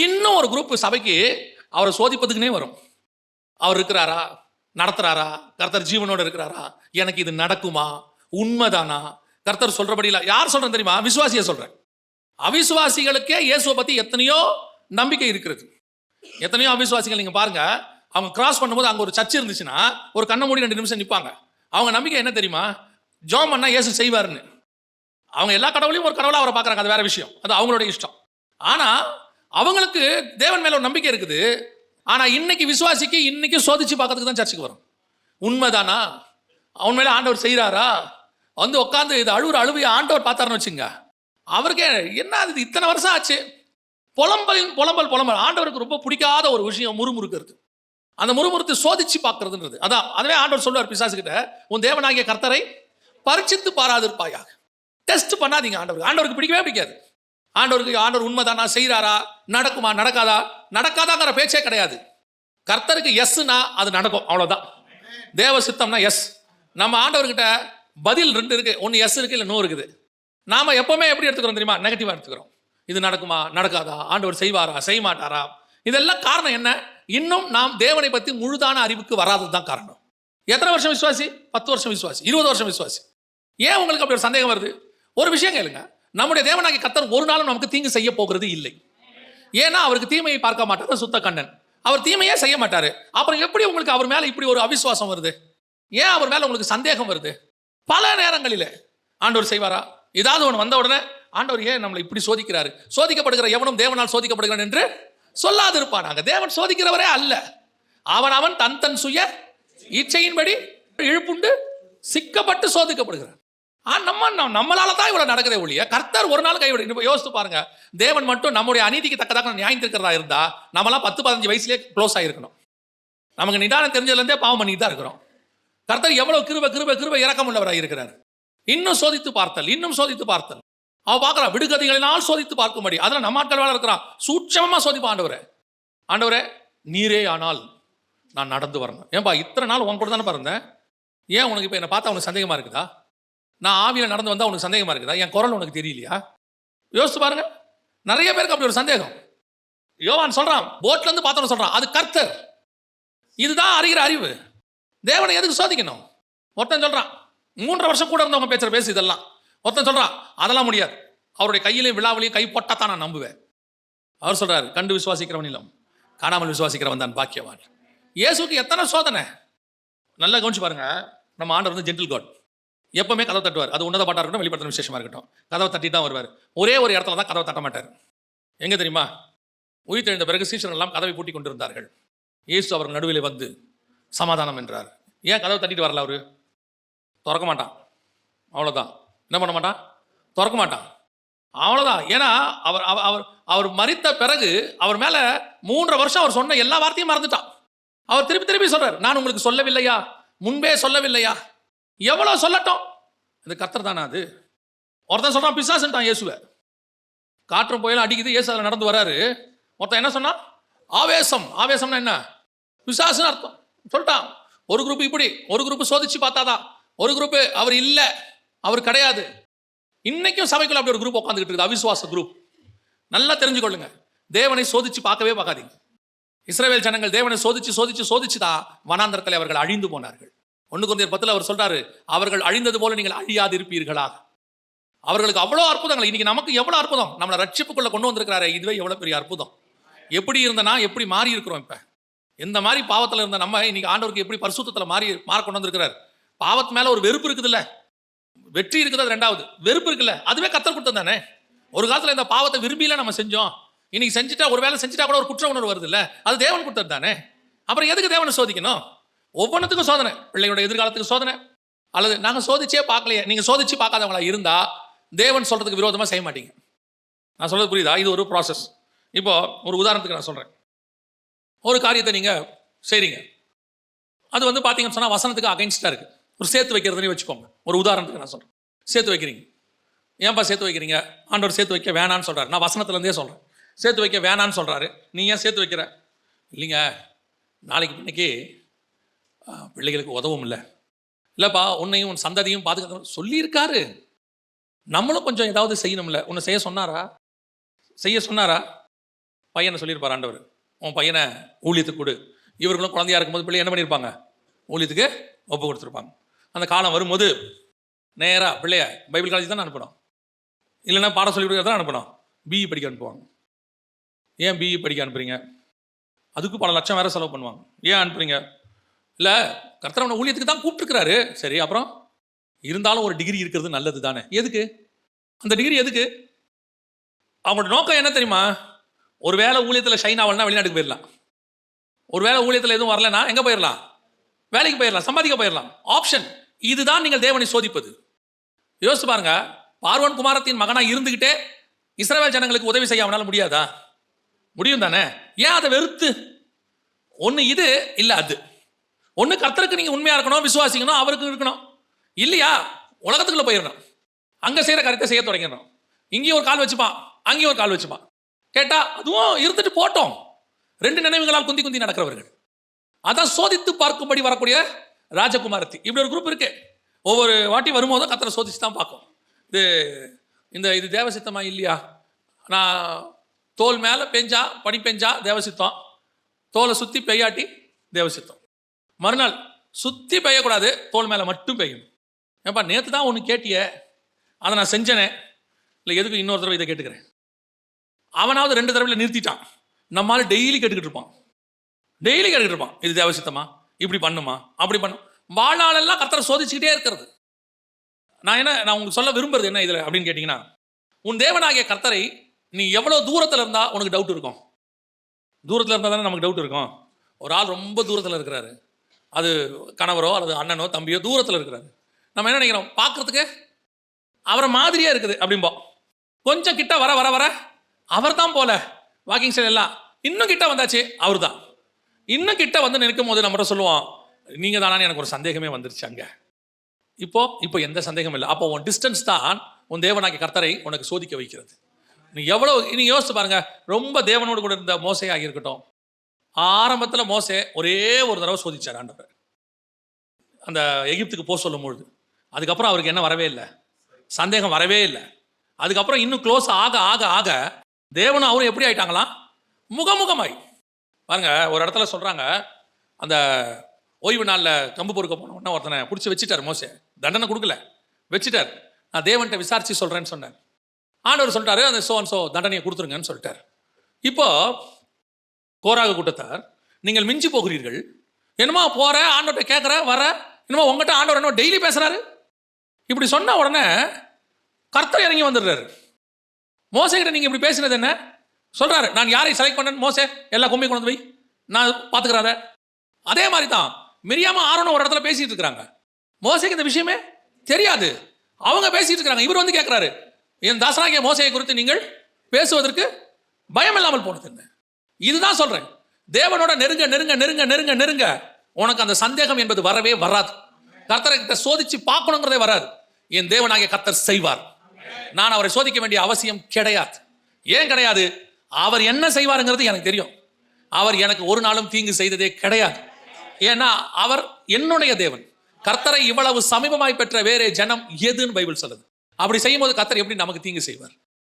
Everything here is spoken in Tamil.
இன்னும் ஒரு குரூப் சபைக்கு அவரை சோதிப்பதுக்குனே வரும். அவர் இருக்கிறாரா? நடத்துறாரா? கர்த்தர் ஜீவனோட இருக்கிறாரா? எனக்கு இது நடக்குமா? உண்மைதானா? கர்த்தர் சொல்றபடி இல்ல யார் சொல்றேன் தெரியுமா? விசுவாசியை சொல்றேன். அவிசுவாசிகளுக்கே இயேசுவை பத்தி எத்தனையோ நம்பிக்கை இருக்கிறது. எத்தனையோ அவிசுவாசிகள் நீங்க பாருங்க அவங்க கிராஸ் பண்ணும்போது அங்க ஒரு சர்ச் இருந்துச்சுன்னா ஒரு கண்ணை மூடி ரெண்டு நிமிஷம் நிப்பாங்க. அவங்க நம்பிக்கை என்ன தெரியுமா? ஜோம் பண்ணா இயேசு செய்வாருன்னு. அவங்க எல்லா கடவுளையும் ஒரு கடவுளாக அவரை பார்க்கறாங்க. அது வேற விஷயம். அது அவங்களோட இஷ்டம். ஆனா அவங்களுக்கு தேவன் மேல ஒரு நம்பிக்கை இருக்குது. ஆனா இன்னைக்கு விசுவாசிக்கு இன்னைக்கு சோதிச்சு பார்க்கறதுக்கு தான் சர்ச்சுக்கு வரும். உண்மைதானா? அவன் மேல ஆண்டவர் செய்கிறாரா வந்து உட்காந்து இது அழுவுற அழுவைய ஆண்டவர் பார்த்தாருன்னு வச்சுங்க. அவருக்கே என்ன இது இத்தனை வருஷம் ஆச்சு? புலம்பலின் புலம்பல் புலம்பல். ஆண்டவருக்கு ரொம்ப பிடிக்காத ஒரு விஷயம் முறுமுறுக்கிறது. அந்த முறுமுறுத்து சோதிச்சு பார்க்கறதுன்றது. அதான் அதுவே ஆண்டவர் சொல்லுவார் பிசாசு கிட்ட உன் தேவனாகிய கர்த்தரை பரிச்சித்து பாராதிருப்பாயாக. டெஸ்ட் பண்ணாதீங்க ஆண்டவருக்கு. ஆண்டவருக்கு பிடிக்கவே பிடிக்காது. ஆண்டவருக்கு ஆண்டவர் உண்மைதானா. செய்கிறாரா? நடக்குமா? நடக்காதா? நடக்காதாங்கிற பேச்சே கிடையாது. கர்த்தருக்கு எஸ்னா அது நடக்கும். அவ்வளோதான் தேவ சித்தம்னா எஸ் நம்ம ஆண்டவர்கிட்ட பதில் ரெண்டு இருக்கு. ஒன்று எஸ் இருக்கு இல்லை நோ இருக்குது. நாம் எப்போவுமே எப்படி எடுத்துக்கிறோம் தெரியுமா? நெகட்டிவாக எடுத்துக்கிறோம். இது நடக்குமா? நடக்காதா? ஆண்டவர் செய்வாரா? செய்ய மாட்டாரா இதெல்லாம் காரணம் என்ன? இன்னும் நாம் தேவனை பற்றி முழுதான அறிவுக்கு வராதது தான் காரணம். எத்தனை வருஷம் விசுவாசி? பத்து வருஷம் விசுவாசி. இருபது வருஷம் விசுவாசி. ஏன் உங்களுக்கு அப்படி ஒரு சந்தேகம் வருது? ஒரு விஷயம் கேளுங்க. நம்முடைய தேவனாகி கத்தர் ஒரு நாளும் நமக்கு தீங்கு செய்ய போகிறது இல்லை. ஏன்னா அவருக்கு தீமையை பார்க்க மாட்டார் சுத்த கண்ணன். அவர் தீமையே செய்ய மாட்டார். அப்புறம் எப்படி உங்களுக்கு அவர் மேலே இப்படி ஒரு அவிசுவாசம் வருது? ஏன் அவர் மேலே உங்களுக்கு சந்தேகம் வருது? பல நேரங்களில் ஆண்டவர் செய்வாரா? ஏதாவது ஒன்று வந்த உடனே ஆண்டவர் ஏன் நம்மளை இப்படி சோதிக்கிறாரு? சோதிக்கப்படுகிற எவனும் தேவனால் சோதிக்கப்படுகிறான் என்று சொல்லாதிருப்பானாங்க தேவன் சோதிக்கிறவரே அல்ல. அவன் அவன் தன் தன் சுய இச்சையின்படி இழுப்புண்டு சிக்கப்பட்டு சோதிக்கப்படுகிறான். ஆ நம்ம நம்மளால தான் இவ்வளவு நடக்குதே ஒழிய கர்த்தர் ஒரு நாள் கைவிட இப்ப யோசித்து பாருங்க. தேவன் மட்டும் நம்முடைய அநீதிக்கு தக்கதாக நியாயம் இருக்கிறதா இருந்தா நம்மளாம் பத்து பதினஞ்சு வயசுலேயே க்ளோஸ் ஆயிருக்கணும். நமக்கு நிதானம் தெரிஞ்சதுலேருந்தே பாவம் பண்ணிட்டு தான் இருக்கிறோம். கர்த்தர் எவ்வளவு கிருப கிருப கிருப இறக்கம் உள்ளவராக இருக்கிறார். இன்னும் சோதித்து பார்த்தல் இன்னும் சோதித்து பார்த்தல். அவன் பார்க்கறான் விடுகதைகளினால் சோதித்து பார்க்கும்படி. அதில் நம்ம ஆட்கள் வேலை இருக்கிறான். சூட்சமமா சோதிப்பான் ஆண்டவரே. ஆண்டவரே நீரே ஆனால் நான் நடந்து வரணும். ஏன்பா இத்தனை நாள் உன் கூட தானே பாருந்தேன் ஏன் உனக்கு இப்போ என்னை பார்த்தா உனக்கு சந்தேகமாக இருக்குதா? நான் ஆவியில் நடந்து வந்தால் உனக்கு சந்தேகமாக இருக்குதா? என் குரல் உனக்கு தெரியலையா? யோசிச்சு பாருங்க. நிறைய பேருக்கு அப்படி ஒரு சந்தேகம். யோவான் சொல்கிறான் போட்லேருந்து பார்த்தோன்னு சொல்கிறான் அது கர்த்தர். இதுதான் அறிகிற அறிவு. தேவனை எதுக்கு சோதிக்கணும்? ஒருத்தன் சொல்கிறான் மூன்றரை வருஷம் கூட இருந்தவங்க பேசுகிற பேசு இதெல்லாம். ஒருத்தன் சொல்கிறான் அதெல்லாம் முடியாது. அவருடைய கையிலையும் விழாவிலையும் கை போட்டாதான் நான் நம்புவேன். அவர் சொல்கிறார் கண்டு விசுவாசிக்கிறவன் இல்லம். காணாமல் விசுவாசிக்கிறவன் தான் பாக்கியவான். இயேசுக்கு எத்தனை சோதனை? நல்லா கவனிச்சு பாருங்க. நம்ம ஆண்டர் வந்து ஜென்டில் காட் எப்பவுமே கதவை தட்டுவார். அது உன்னத பாட்டாக இருக்கட்டும் வெளிப்படுத்தின விசேஷமாக இருக்கட்டும். கதவை தட்டி தான் வருவார். ஒரே ஒரு இடத்துல தான் கதவை தட்ட மாட்டார். எங்கே தெரியுமா? உயிர் தெழுந்த பிறகு சீசர்கள் எல்லாம் கதவை பூட்டி கொண்டிருந்தார்கள். இயேசு அவர் நடுவில் வந்து சமாதானம் என்றார். ஏன் கதவை தட்டிட்டு வரல அவர்? திறக்க மாட்டான். அவ்வளோதான் என்ன பண்ண மாட்டான்? திறக்க மாட்டான். அவ்வளோதான் ஏன்னா அவர் அவர்- அவர் அவர் பிறகு அவர் மேலே மூன்றரை வருஷம் அவர் சொன்ன எல்லா வார்த்தையும் மறந்துட்டான். அவர் திருப்பி திருப்பி சொல்கிறார் நான் உங்களுக்கு சொல்லவில்லையா? முன்பே சொல்லவில்லையா? எவ்வளோ சொல்லட்டும்? இது கத்தர் தானே அது? ஒருத்தன் சொல்கிறான் பிசாசுன்ட்டான் இயேசுவை. காற்றும் புயலும் அடிக்குது இயேசு அதில் நடந்து வராரு. ஒருத்தன் என்ன சொன்னான்? ஆவேசம். ஆவேசம்னா என்ன? பிசாசுன்னு அர்த்தம். சொல்லிட்டான். ஒரு குரூப் இப்படி ஒரு குரூப் சோதிச்சு பார்த்தாதான் ஒரு குரூப் அவர் இல்லை. அவர் கிடையாது. இன்னைக்கும் சபைக்குள்ள அப்படி ஒரு குரூப் உட்காந்துக்கிட்டு இருக்குது. அவிசுவாச குரூப் நல்லா தெரிஞ்சுக்கொள்ளுங்க. தேவனை சோதிச்சு பார்க்கவே பார்க்காதீங்க. இஸ்ரேல் ஜனங்கள் தேவனை சோதிச்சு சோதிச்சு சோதிச்சு தான் வனாந்திரத்தில் அவர்கள் அழிந்து போனார்கள். ஒன்று கொஞ்சம் பத்தில் அவர் சொல்றாரு அவர்கள் அழிந்தது போல நீங்கள் அழியாதிருப்பீர்களாக. அவர்களுக்கு அவ்வளோ அற்புதங்கள் இன்னைக்கு நமக்கு எவ்வளோ அற்புதம்? நம்மளை ரட்சிப்புக்குள்ள கொண்டு வந்திருக்கிறாரு இதுவே எவ்வளோ பெரிய அற்புதம். எப்படி இருந்தனா எப்படி மாறி இருக்கிறோம் இப்போ? எந்த மாதிரி பாவத்தில் இருந்த நம்ம இன்னைக்கு ஆண்டவருக்கு எப்படி பரிசுத்தத்தில் மாறி மாற கொண்டு வந்திருக்கிறார்? பாவத்து மேலே ஒரு வெறுப்பு இருக்குதுல்ல? வெற்றி இருக்குது அது ரெண்டாவது. வெறுப்பு இருக்குல்ல? அதுவே கத்தல் கொடுத்தது தானே? ஒரு காலத்தில் இந்த பாவத்தை விரும்பியில நம்ம செஞ்சோம். இன்னைக்கு செஞ்சுட்டா ஒரு வேலை செஞ்சுட்டா கூட ஒரு குற்ற உணர்வு வருது இல்லை அது தேவன் கொடுத்தது தானே? அப்புறம் எதுக்கு தேவனை சோதிக்கணும்? ஒவ்வொன்றுத்துக்கும் சோதனை. பிள்ளையோட எதிர்காலத்துக்கு சோதனை. அல்லது நாங்கள் சோதிச்சே பார்க்கலையே. நீங்கள் சோதிச்சு பார்க்காதவங்களா இருந்தால் தேவன் சொல்கிறதுக்கு விரோதமாக செய்ய மாட்டீங்க. நான் சொல்கிறது புரியுதா? இது ஒரு ப்ராசஸ் இப்போ ஒரு உதாரணத்துக்கு நான் சொல்கிறேன் ஒரு காரியத்தை நீங்கள் செய்கிறீங்க அது வந்து பார்த்தீங்கன்னு சொன்னால் வசனத்துக்கு அகைன்ஸ்டாக இருக்குது ஒரு சேர்த்து வைக்கிறதுனே வச்சுக்கோங்க. ஒரு உதாரணத்துக்கு நான் சொல்கிறேன் சேர்த்து வைக்கிறீங்க. ஏன்பா சேர்த்து வைக்கிறீங்க? ஆண்டவர் சேர்த்து வைக்க வேணான்னு சொல்கிறாரு நான் வசனத்துலேருந்தே சொல்கிறேன் சேர்த்து வைக்க வேணான்னு சொல்கிறாரு நீ ஏன் சேர்த்து வைக்கிற? இல்லைங்க. நாளைக்கு இன்னைக்கு பிள்ளைகளுக்கு உதவும் இல்லை இல்லைப்பா உன்னையும் உன் சந்ததியும் பாதுகாக்க சொல்லியிருக்காரு. நம்மளும் கொஞ்சம் ஏதாவது செய்யணும்ல. உன்னை செய்ய சொன்னாரா? செய்ய சொன்னாரா? பையனை சொல்லியிருப்பார் ஆண்டவர். உன் பையனை ஊழியத்துக்கு கொடு. இவர்களும் குழந்தையா இருக்கும்போது பிள்ளை என்ன பண்ணியிருப்பாங்க? ஊழியத்துக்கு ஒப்பு கொடுத்துருப்பாங்க. அந்த காலம் வரும்போது நேராக பிள்ளைய பைபிள் காலேஜ் தான் அனுப்பணும். இல்லைன்னா பாடம் சொல்லி கொடுக்க தான் அனுப்பணும். பிஇ படிக்க அனுப்புவாங்க. ஏன் பிஇ படிக்க அனுப்புறீங்க? அதுக்கு பல லட்சம் வேற செலவு பண்ணுவாங்க. ஏன் அனுப்புறீங்க? இல்லை கர்த்தரவனை ஊழியத்துக்கு தான் கூப்பிட்டுருக்கிறாரு. சரி அப்புறம்? இருந்தாலும் ஒரு டிகிரி இருக்கிறது நல்லது தானே எதுக்கு? அந்த டிகிரி எதுக்கு? அவங்களோட நோக்கம் என்ன தெரியுமா? ஒரு வேளை ஊழியத்தில் ஷைன் ஆகலனா வெளிநாட்டுக்கு போயிடலாம். ஒரு வேளை ஊழியத்தில் எதுவும் வரலன்னா எங்கே போயிடலாம்? வேலைக்கு போயிடலாம் சம்பாதிக்க போயிடலாம். ஆப்ஷன் இதுதான் நீங்கள் தேவனை சோதிப்பது. யோசிச்சு பாருங்க. பார்வன் குமாரத்தின் மகனாக இருந்துக்கிட்டே இஸ்ரேல் ஜனங்களுக்கு உதவி செய்ய அவனால் முடியாதா? முடியும் தானே ஏன் அதை வெறுத்து? ஒன்று இது இல்லை அது. ஒன்று கர்த்தருக்கு நீங்கள் உண்மையாக இருக்கணும் விசுவாசிக்கணும் அவருக்கு இருக்கணும். இல்லையா? உலகத்துக்குள்ளே போயிடணும். அங்கே செய்கிற கருத்தை செய்ய தொடங்கிடணும். இங்கேயும் ஒரு கால் வச்சுப்பான் அங்கேயும் ஒரு கால் வச்சுப்பான். கேட்டால் அதுவும் இருந்துட்டு போட்டோம். ரெண்டு நினைவுகளால் குந்தி குந்தி நடக்கிறவர்கள். அதான் சோதித்து பார்க்கும்படி வரக்கூடிய ராஜகுமாரத்தி. இப்படி ஒரு குரூப் இருக்கு. ஒவ்வொரு வாட்டி வரும்போதும் கத்தரை சோதிச்சு தான் பார்க்கும். இது இந்த இது தேவசித்தமா இல்லையா? நான் தோல் மேலே பெஞ்சா பனி பெஞ்சா தேவசித்தம். தோலை சுற்றி பெய்யாட்டி தேவசித்தம். மறுநாள் சுற்றி பெய்யக்கூடாது தோல் மேலே மட்டும் பெய்யும். ஏப்பா நேற்று தான் ஒன்று கேட்டியே? அதை நான் செஞ்சனே? இல்லை எதுக்கு இன்னொரு தடவை இதை கேட்டுக்கிறேன்? அவனாவது ரெண்டு தடவையில் நிறுத்திட்டான். நம்மால டெய்லி கேட்டுக்கிட்டு இருப்பான். டெய்லி கேட்டுக்கிட்டு இருப்பான். இது தேவசித்தமா இப்படி பண்ணுமா? அப்படி பண்ணும் வாழ்நாளெல்லாம் கர்த்தரை சோதிச்சுக்கிட்டே இருக்கிறது. நான் என்ன நான் உங்களுக்கு சொல்ல விரும்புறது என்ன இதில் அப்படின்னு கேட்டிங்கன்னா உன் தேவனாகிய கர்த்தரை நீ எவ்வளோ தூரத்தில் இருந்தால் உனக்கு டவுட் இருக்கும். தூரத்தில் இருந்தால் தானே நமக்கு டவுட் இருக்கும். ஒரு ஆள் ரொம்ப தூரத்தில் இருக்கிறாரு. அது கணவரோ அல்லது அண்ணனோ தம்பியோ தூரத்தில் இருக்கிறாரு. நம்ம என்ன நினைக்கிறோம்? பார்க்குறதுக்கு அவரை மாதிரியாக இருக்குது அப்படிம்போம் கொஞ்சம் கிட்ட வர வர வர அவர் தான் போல. வாக்கிங் ஸ்டைல் எல்லாம். இன்னும் கிட்ட வந்தாச்சு அவர் தான் இன்னும் கிட்ட வந்து நிற்கும் போது நம்மகிட்ட சொல்லுவோம் நீங்கள் தானான்னு எனக்கு ஒரு சந்தேகமே வந்துருச்சு அங்கே. இப்போ இப்போ எந்த சந்தேகமும் இல்லை. அப்போ உன் டிஸ்டன்ஸ் தான் உன் தேவனாக்கி கர்த்தரை உனக்கு சோதிக்க வைக்கிறது. நீ எவ்வளோ நீ யோசிச்சு பாருங்க ரொம்ப தேவனோடு கூட இருந்த மோசையாக இருக்கட்டும். ஆரம்பத்தில் மோசே ஒரே ஒரு தடவை சோதிச்சார் ஆண்டவர். அந்த எகிப்துக்கு போக சொல்லும் பொழுது அதுக்கப்புறம் அவருக்கு என்ன வரவே இல்லை? சந்தேகம் வரவே இல்லை. அதுக்கப்புறம் இன்னும் க்ளோஸ் ஆக ஆக ஆக தேவனும் அவரும் எப்படி ஆயிட்டாங்களாம் முகமுகமாய். பாருங்க ஒரு இடத்துல சொல்கிறாங்க அந்த ஓய்வு நாளில் கம்பு பொறுக்க போன உடனே ஒருத்தனை பிடிச்சி வச்சுட்டார் மோசே. தண்டனை கொடுக்கல. வச்சுட்டார். நான் தேவன்கிட்ட விசாரிச்சு சொல்கிறேன்னு சொன்னேன். ஆண்டவர் சொல்லிட்டாரு அந்த சோ சோ தண்டனையை கொடுத்துருங்கன்னு சொல்லிட்டார். இப்போ கோராக கூட்டத்தார் நீங்கள் மிஞ்சி போகிறீர்கள். என்னமோ போற? ஆண்டவர்கிட்ட கேட்குற வர? என்னமோ உங்ககிட்ட ஆண்டவர் என்னமோ டெய்லி பேசுறாரு? இப்படி சொன்ன உடனே கர்த்தர் இறங்கி வந்துடுறாரு. மோசைகிட்ட நீங்க இப்படி பேசினது என்ன? சொல்றாரு நான் யாரை செலக்ட் பண்ணேன்? மோசே எல்லா கும்பி கொண்டு போய் நான் பாத்துக்கிறார அதே மாதிரி தான் மிரியாம ஆரோனும் ஒரு இடத்துல பேசிட்டு இருக்கிறாங்க. மோசைக்கு இந்த விஷயமே தெரியாது. அவங்க பேசிட்டு இருக்கிறாங்க. இவர் வந்து கேட்கிறாரு என் தாசராகிய மோசையை குறித்து நீங்கள் பேசுவதற்கு பயம் இல்லாமல் போனது என்ன? இதுதான் சொல்றேன். தேவனோட நெருங்க நெருங்க நெருங்க நெருங்க நெருங்க. உனக்கு அந்த சந்தேகம் என்பது வரவே வராது. கர்த்தரை கிட்ட சோதிச்சு பார்க்கணுங்கிறதே வராது. என் தேவனாகிய கர்த்தர் செய்வார். நான் அவரை சோதிக்க வேண்டிய அவசியம் கிடையாது. ஏன் கிடையாது? அவர் என்ன செய்வாருங்கிறது எனக்கு தெரியும். அவர் எனக்கு ஒரு நாளும் தீங்கு செய்ததே கிடையாது. ஏன்னா அவர் என்னுடைய தேவன். கர்த்தரை இவ்வளவு சமீபமாய் பெற்ற வேறே ஜனம் எதுன்னு பைபிள் சொல்லுது. அப்படி செய்யும்போது கர்த்தர் எப்படி நமக்கு தீங்கு செய்வார்?